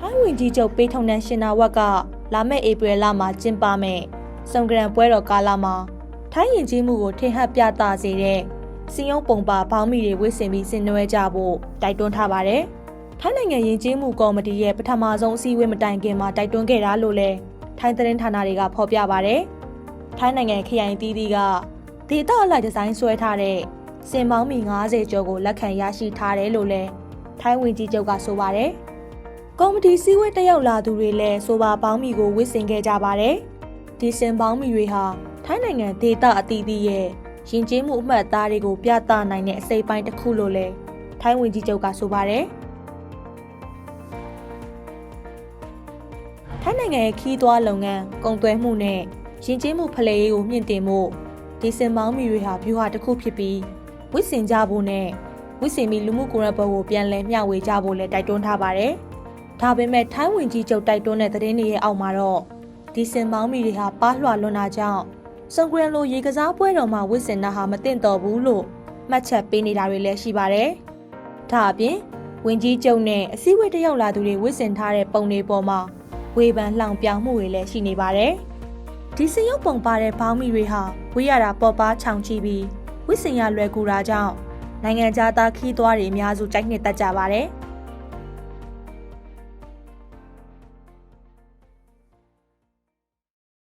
ဟိုင်းဝင်ကြီးချုပ်ပေးထုံတန်းရှင်နာဝက်ကလာမယ့်ဧပြီလမှာကျင်းပမယ်စုံဂရန်ပွဲတော်ကာလမှာထိုင်းရင်ကြီးမှုကိုထင်ဟပ်ပြသစေတဲ့စီယုံပုံပါဘောင်းမီတွေဝစ်ဆင်ပြီးဆင်နွှဲကြဖို့တိုက်တွန်းထားပါတယ်ထိုင်းနိုင်ငံရင်ကြီးမှုကော်မတီရဲ့ပထမဆုံးအစည်းအဝေးမတိုင်ခင်မှာတိုက်တွန်းခဲ့တာလို့လည်းထိုင်းသတင်းဌာနတွေကဖော်ပြပါတယ်ထိုင်းနိုင်ငံခရိုင်တီးတီးကဒေတာအလိုက်ဒီဇိုင်းဆွဲထားတဲ့စင်ပေါင်းမီ90ကျော်ကိုလက်ခံရရှိထားတယ်လို့လည်းထိုင်းဝင်ကြီးချုပ်ကဆိုပါတယ် ကော်မတီစည်းဝေးတက်ရောက်လာသူတွေလည်းဆိုပါပေါင်းမီကိုဝစ်ဆင်ခဲ့ကြပါတယ်။ဒီစင်ပေါင်းမီတွေဟာထိုင်းနိုင်ငံဒေသအသီးသီးရဲ့ရင်ကျေးမှုအမှတ်အသားတွေကိုပြသနိုင်တဲ့အစိပ်ပိုင်းတစ်ခုလို့လည်းထိုင်းဝင်ကြီးချုပ်ကဆိုပါတယ်။ထိုင်းနိုင်ငံရဲ့ခီးသွွားလုပ်ငန်း၊ကုန်သွယ်မှုနဲ့ရင်ကျေးမှုဖလှယ်ရေးကိုမြင့်တင်မှုဒီစင်ပေါင်းမီတွေဟာဗျူဟာတစ်ခုဖြစ်ပြီးဝစ်ဆင်ကြဖို့နဲ့ဝစ်ဆင်ပြီးလူမှုကွန်ရက်ပေါ်ကိုပြန်လည်မျှဝေကြဖို့လည်းတိုက်တွန်းထားပါတယ်။ ဒါပေမဲ့ထိုင်းဝင်ကြီးချုပ်တိုက်တွန်းတဲ့သတင်းတွေရဲ့အောက်မှာတော့ဒီစင်ပေါင်းမီတွေဟာပါးလွှာလွန်တာကြောင့်စံဂရန်လိုရေကစားပွဲတော်မှာဝစ်စင်တာဟာမတင်တော်ဘူးလို့မှတ်ချက်ပေးနေတာတွေလည်းရှိပါတယ်။ဒါအပြင်ဝင်ကြီးချုပ်နဲ့အစည်းအဝေးတက်ရောက်လာသူတွေဝစ်စင်ထားတဲ့ပုံတွေပေါ်မှာဝေဖန်လှောင်ပြောင်မှုတွေလည်းရှိနေပါတယ်။ဒီစင်ရုပ်ပုံပါတဲ့ဘောင်းမီတွေဟာဝေးရတာပေါ်ပါချောင်ချီပြီးဝစ်စင်ရလွယ်ကူတာကြောင့်နိုင်ငံခြားသားခီးသွွားတွေအများစုကြိုက်နှစ်တတ်ကြပါတယ်။